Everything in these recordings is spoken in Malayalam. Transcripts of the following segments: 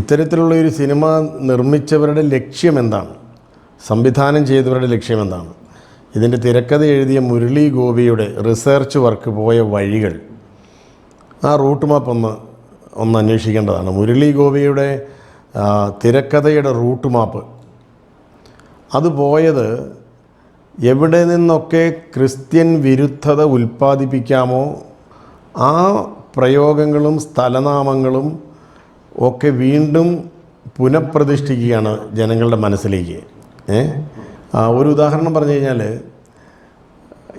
ഇത്തരത്തിലുള്ള ഒരു സിനിമ നിർമ്മിച്ചവരുടെ ലക്ഷ്യം എന്താണ്? സംവിധാനം ചെയ്തവരുടെ ലക്ഷ്യം എന്താണ്? ഇതിന്റെ തിരക്കഥ എഴുതിയ മുരളി ഗോപിയുടെ റിസർച്ച് വർക്ക് പോയ വഴികൾ. ആ റൂട്ട് മാപ്പ് ഒന്ന് ഒന്ന് അന്വേഷിക്കേണ്ടതാണ്. മുരളി ഗോപിയുടെ തിരക്കഥയുടെ റൂട്ട് മാപ്പ്. അത് പോയത് എവിടെ നിന്നൊക്കെ ക്രിസ്ത്യൻ വിരുദ്ധത ഉൽപ്പാദിപ്പിക്കാമോ? ആ പ്രയോഗങ്ങളും സ്ഥലനാമങ്ങളും ഒക്കെ വീണ്ടും പുനഃപ്രതിഷ്ഠിക്കുകയാണ് ജനങ്ങളുടെ മനസ്സിലേക്ക്. ഒരു ഉദാഹരണം പറഞ്ഞു കഴിഞ്ഞാൽ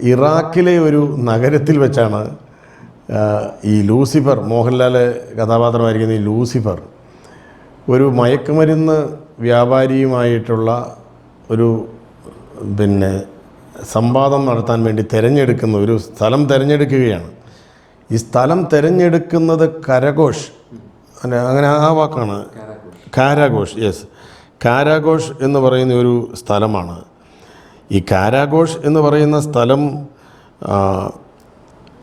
ഇറാഖിലെ ഒരു നഗരത്തിൽ വെച്ചാണ് ഈ ലൂസിഫർ മോഹൻലാൽ കഥാപാത്രമായിരിക്കുന്ന ഈ ലൂസിഫർ ഒരു മയക്കുമരുന്ന് വ്യാപാരിയുമായിട്ടുള്ള ഒരു പിന്നെ സംവാദം നടത്താൻ വേണ്ടി തിരഞ്ഞെടുക്കുന്ന ഒരു സ്ഥലം തിരഞ്ഞെടുക്കുകയാണ്. ഈ സ്ഥലം തിരഞ്ഞെടുക്കുന്നത് കരഘോഷ് അങ്ങനെ ആ വാക്കാണ് കാരാഘോഷ്. യെസ് കാരാഘോഷ് എന്ന് പറയുന്ന ഒരു സ്ഥലമാണ്. ഈ കാരാഘോഷ് എന്ന് പറയുന്ന സ്ഥലം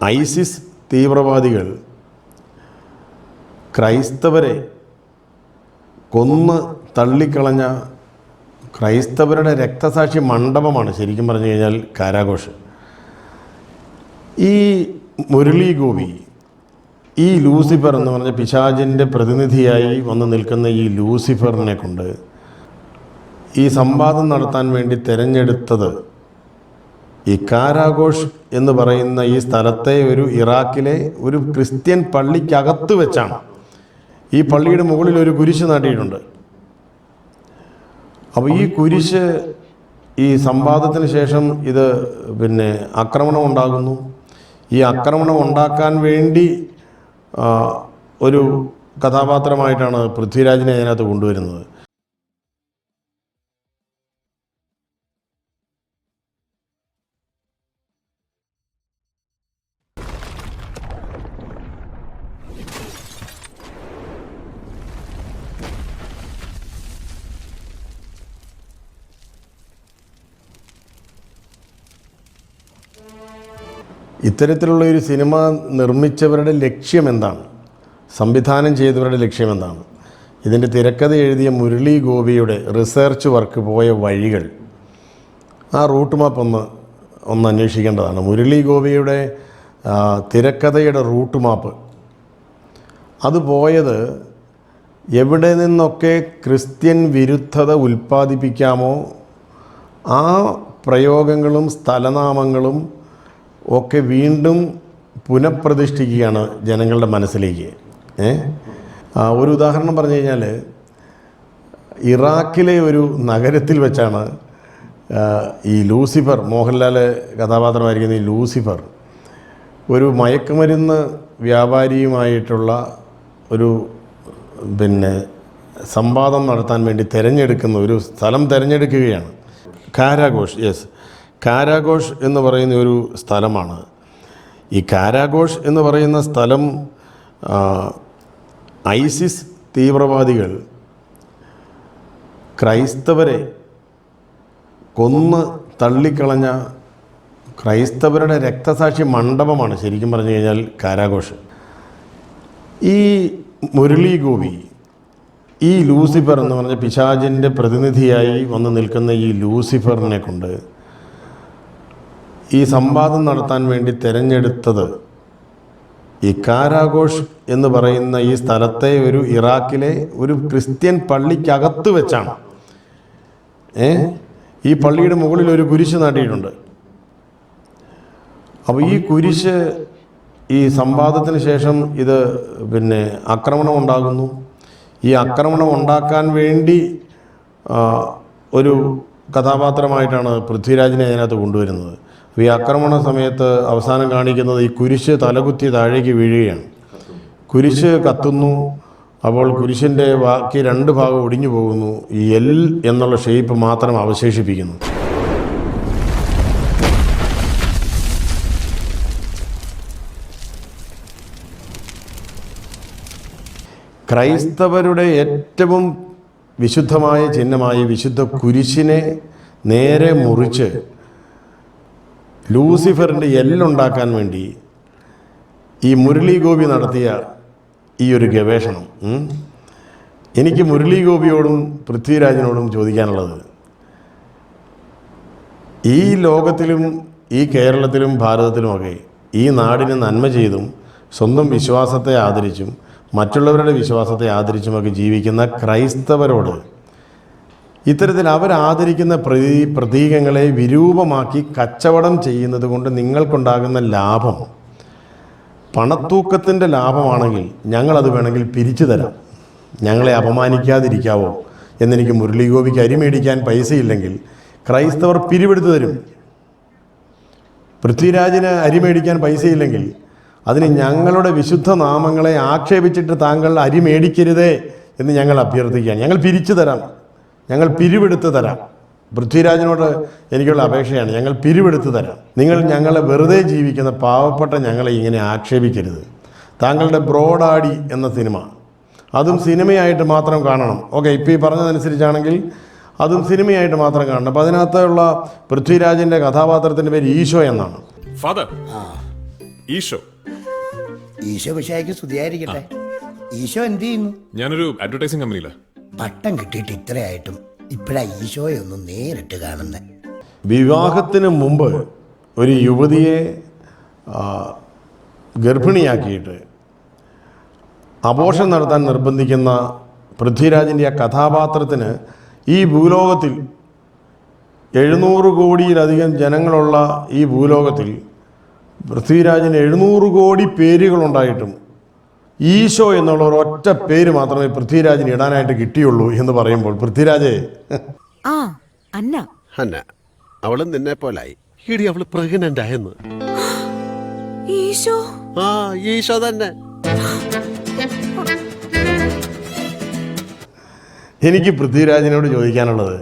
ഐസിസ് തീവ്രവാദികൾ ക്രൈസ്തവരെ കൊന്ന് തള്ളിക്കളഞ്ഞ ക്രൈസ്തവരുടെ രക്തസാക്ഷി മണ്ഡപമാണ് ശരിക്കും പറഞ്ഞു കഴിഞ്ഞാൽ കാരാഘോഷ്. ഈ മുരളി ഗോപി ഈ ലൂസിഫർ എന്ന് പറഞ്ഞ പിശാചിന്റെ പ്രതിനിധിയായി വന്ന് നിൽക്കുന്ന ഈ ലൂസിഫറിനെ കൊണ്ട് ഈ സംവാദം നടത്താൻ വേണ്ടി തിരഞ്ഞെടുത്തത് ഈ കാരാഘോഷ് എന്ന് പറയുന്ന ഈ സ്ഥലത്തെ ഒരു ഇറാഖിലെ ഒരു ക്രിസ്ത്യൻ പള്ളിക്കകത്ത് വെച്ചാണ്. ഈ പള്ളിയുടെ മുകളിൽ ഒരു കുരിശ് നാട്ടിയിട്ടുണ്ട്. അപ്പോൾ ഈ കുരിശ് ഈ സംവാദത്തിന് ശേഷം ഇത് പിന്നെ ആക്രമണം ഉണ്ടാകുന്നു. ഈ ആക്രമണം ഉണ്ടാക്കാൻ വേണ്ടി ഒരു കഥാപാത്രമായിട്ടാണ് പൃഥ്വിരാജിനെ അതിനകത്ത് കൊണ്ടുവരുന്നത്. ഇത്തരത്തിലുള്ള ഒരു സിനിമ നിർമ്മിച്ചവരുടെ ലക്ഷ്യം എന്താണ്? സംവിധാനം ചെയ്തവരുടെ ലക്ഷ്യം എന്താണ്? ഇതിന്റെ തിരക്കഥ എഴുതിയ മുരളി ഗോപിയുടെ റിസർച്ച് വർക്ക് പോയ വഴികൾ. ആ റൂട്ട് മാപ്പ് ഒന്ന് ഒന്ന് അന്വേഷിക്കേണ്ടതാണ്. മുരളി ഗോപിയുടെ തിരക്കഥയുടെ റൂട്ട് മാപ്പ്. അത് പോയത് എവിടെ നിന്നൊക്കെ ക്രിസ്ത്യൻ വിരുദ്ധത ഉൽപ്പാദിപ്പിക്കാമോ? ആ പ്രയോഗങ്ങളും സ്ഥലനാമങ്ങളും ഒക്കെ വീണ്ടും പുനഃപ്രതിഷ്ഠിക്കുകയാണ് ജനങ്ങളുടെ മനസ്സിലേക്ക്. ഒരു ഉദാഹരണം പറഞ്ഞു കഴിഞ്ഞാൽ ഇറാഖിലെ ഒരു നഗരത്തിൽ വെച്ചാണ് ഈ ലൂസിഫർ മോഹൻലാൽ കഥാപാത്രമായിരിക്കുന്ന ഈ ലൂസിഫർ ഒരു മയക്കുമരുന്ന് വ്യാപാരിയുമായിട്ടുള്ള ഒരു പിന്നെ സംവാദം നടത്താൻ വേണ്ടി തിരഞ്ഞെടുക്കുന്ന ഒരു സ്ഥലം തിരഞ്ഞെടുക്കുകയാണ്. കാരാഘോഷ് യെസ്. കാരാഘോഷ് എന്ന് പറയുന്ന ഒരു സ്ഥലമാണ്. ഈ കാരാഘോഷ് എന്ന് പറയുന്ന സ്ഥലം ഐസിസ് തീവ്രവാദികൾ ക്രൈസ്തവരെ കൊന്ന് തള്ളിക്കളഞ്ഞ ക്രൈസ്തവരുടെ രക്തസാക്ഷി മണ്ഡപമാണ് ശരിക്കും പറഞ്ഞു കഴിഞ്ഞാൽ കാരാഘോഷ്. ഈ മുരളി ഗോപി ഈ ലൂസിഫർ എന്ന് പറഞ്ഞ പിശാചിന്റെ പ്രതിനിധിയായി വന്ന് നിൽക്കുന്ന ഈ ലൂസിഫറിനെ കൊണ്ട് ഈ സംവാദം നടത്താൻ വേണ്ടി തിരഞ്ഞെടുത്തത് ഈ കാരാഘോഷ് എന്ന് പറയുന്ന ഈ സ്ഥലത്തെ ഒരു ഇറാഖിലെ ഒരു ക്രിസ്ത്യൻ പള്ളിക്കകത്ത് വെച്ചാണ്. ഏ? ഈ പള്ളിയുടെ മുകളിൽ ഒരു കുരിശ് നാട്ടിയിട്ടുണ്ട് അപ്പോൾ ഈ കുരിശ് ഈ സംവാദത്തിന് ശേഷം ഇത് പിന്നെ ആക്രമണം ഉണ്ടാകുന്നു. ഈ ആക്രമണം ഉണ്ടാക്കാൻ വേണ്ടി ഒരു കഥാപാത്രമായിട്ടാണ് പൃഥ്വിരാജിനെ അതിനകത്ത് കൊണ്ടുവരുന്നത്. ഈ ആക്രമണ സമയത്ത് അവസാനം കാണിക്കുന്നത് ഈ കുരിശ് തലകുത്തി താഴേക്ക് വീഴുകയാണ്. കുരിശ് കത്തുന്നു. അപ്പോൾ കുരിശിന്റെ ബാക്കി രണ്ട് ഭാഗം ഒടിഞ്ഞു പോകുന്നു. ഈ എൽ എന്നുള്ള ഷേപ്പ് മാത്രം അവശേഷിപ്പിക്കുന്നു. ക്രൈസ്തവരുടെ ഏറ്റവും വിശുദ്ധമായ ചിഹ്നമായ വിശുദ്ധ കുരിശിനെ നേരെ മുറിച്ച് ലൂസിഫറിന്റെ എല്ലുണ്ടാക്കാൻ വേണ്ടി ഈ മുരളി ഗോപി നടത്തിയ ഈ ഒരു ഗവേഷണം എനിക്ക് മുരളി ഗോപിയോടും പൃഥ്വിരാജിനോടും ചോദിക്കാനുള്ളത് ഈ ലോകത്തിലും ഈ കേരളത്തിലും ഭാരതത്തിലുമൊക്കെ ഈ നാടിന് നന്മ ചെയ്തും സ്വന്തം വിശ്വാസത്തെ ആദരിച്ചും മറ്റുള്ളവരുടെ വിശ്വാസത്തെ ആദരിച്ചുമൊക്കെ ജീവിക്കുന്ന ക്രൈസ്തവരോട് ഇത്തരത്തിൽ അവരാദരിക്കുന്ന പ്രതി പ്രതീകങ്ങളെ വിരൂപമാക്കി കച്ചവടം ചെയ്യുന്നത് കൊണ്ട് നിങ്ങൾക്കുണ്ടാകുന്ന ലാഭം. പണത്തൂക്കത്തിന്റെ ലാഭമാണെങ്കിൽ ഞങ്ങളത് വേണമെങ്കിൽ പിരിച്ചു തരാം. ഞങ്ങളെ അപമാനിക്കാതിരിക്കാവോ എന്നെനിക്ക് മുരളീഗോപിക്ക് അരി മേടിക്കാൻ പൈസയില്ലെങ്കിൽ ക്രൈസ്തവർ പിരിവെടുത്തു തരും. പൃഥ്വിരാജിന് അരി മേടിക്കാൻ പൈസയില്ലെങ്കിൽ അതിന് ഞങ്ങളുടെ വിശുദ്ധ നാമങ്ങളെ ആക്ഷേപിച്ചിട്ട് താങ്കൾ അരി മേടിക്കരുതേ എന്ന് ഞങ്ങൾ അഭ്യർത്ഥിക്കുകയാണ്. ഞങ്ങൾ പിരിച്ചു തരാം. ഞങ്ങൾ പിരിവെടുത്ത് തരാം. പൃഥ്വിരാജിനോട് എനിക്കുള്ള അപേക്ഷയാണ്. ഞങ്ങൾ പിരിവെടുത്ത് തരാം. നിങ്ങൾ ഞങ്ങളെ വെറുതെ ജീവിക്കുന്ന പാവപ്പെട്ട ഞങ്ങളെ ഇങ്ങനെ ആക്ഷേപിക്കരുത്. താങ്കളുടെ ബ്രോഡാഡി എന്ന സിനിമ. അതും സിനിമയായിട്ട് മാത്രം കാണണം. ഓക്കെ ഇപ്പോൾ ഈ പറഞ്ഞതനുസരിച്ചാണെങ്കിൽ അതും സിനിമയായിട്ട് മാത്രം കാണണം. അപ്പോൾ അതിനകത്തുള്ള പൃഥ്വിരാജിന്റെ കഥാപാത്രത്തിന്റെ പേര് ഈശോ എന്നാണ്. ഫാദർ ഈശോ. ഈശോ വിഷയക്ക് സ്തുതിയായിരിക്കട്ടെ. ഈശോ എന്ത് ചെയ്യുന്നു? ഞാനൊരു അഡ്വർടൈസിംഗ് കമ്പനിയിലാണ് പട്ടം കിട്ടിയിട്ട് ഇത്രയായിട്ടും ഇപ്പോഴാ ഈശോയെ ഒന്ന് നേരിട്ട് കാണുന്നത് വിവാഹത്തിന് മുമ്പ് ഒരു യുവതിയെ ഗർഭിണിയാക്കിയിട്ട് അപോഷം നടത്താൻ നിർബന്ധിക്കുന്ന പൃഥ്വിരാജിന്റെ ആ കഥാപാത്രത്തിന് ഈ ഭൂലോകത്തിൽ എഴുന്നൂറ് കോടിയിലധികം ജനങ്ങളുള്ള ഈ ഭൂലോകത്തിൽ പൃഥ്വിരാജിന് എഴുന്നൂറ് കോടി പേരുകളുണ്ടായിട്ടും ഈശോ എന്നുള്ള ഒരൊറ്റ പേര് മാത്രമേ പൃഥ്വിരാജിന് ഇടാനായിട്ട് കിട്ടിയുള്ളൂ എന്ന് പറയുമ്പോൾ പൃഥ്വിരാജേ. ആ അന്ന. അന്ന അവളും നിന്നെ പോലായി. ഇടി അവൾ പ്രഗ്നന്റ് ആയെന്ന്. ഈശോ. ആ ഈശോ തന്നെ. എനിക്ക് പൃഥ്വിരാജിനോട് ചോദിക്കാനുള്ളത്.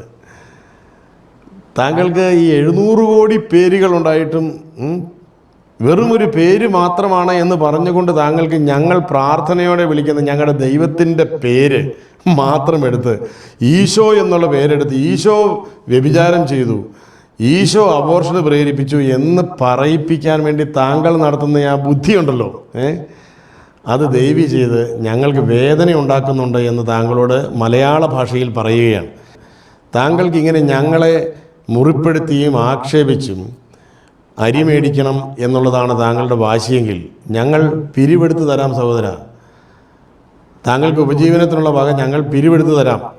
താങ്കൾക്ക് ഈ എഴുന്നൂറ് കോടി പേരുകളുണ്ടായിട്ടും ഉം, വെറും ഒരു പേര് മാത്രമാണ് എന്ന് പറഞ്ഞുകൊണ്ട് താങ്കൾക്ക് ഞങ്ങൾ പ്രാർത്ഥനയോടെ വിളിക്കുന്ന ഞങ്ങളുടെ ദൈവത്തിന്റെ പേര് മാത്രം എടുത്ത് ഈശോ എന്നുള്ള പേരെടുത്ത് ഈശോ വ്യഭിചാരം ചെയ്തു. ഈശോ അബോർഷന് പ്രേരിപ്പിച്ചു എന്ന് പറയിപ്പിക്കാൻ വേണ്ടി താങ്കൾ നടത്തുന്ന ആ ബുദ്ധിയുണ്ടല്ലോ. ഏ? അത് ദൈവി ചെയ്ത് ഞങ്ങൾക്ക് വേദന ഉണ്ടാക്കുന്നുണ്ട് എന്ന് താങ്കളോട് മലയാള ഭാഷയിൽ പറയുകയാണ്. താങ്കൾക്ക് ഇങ്ങനെ ഞങ്ങളെ മുറിപ്പെടുത്തിയും ആക്ഷേപിച്ചും അരി മേടിക്കണം എന്നുള്ളതാണ് താങ്കളുടെ വാശിയെങ്കിൽ ഞങ്ങൾ പിരിവെടുത്ത് തരാം സഹോദര. താങ്കൾക്ക് ഉപജീവനത്തിനുള്ള വക ഞങ്ങൾ പിരിവെടുത്ത് തരാം.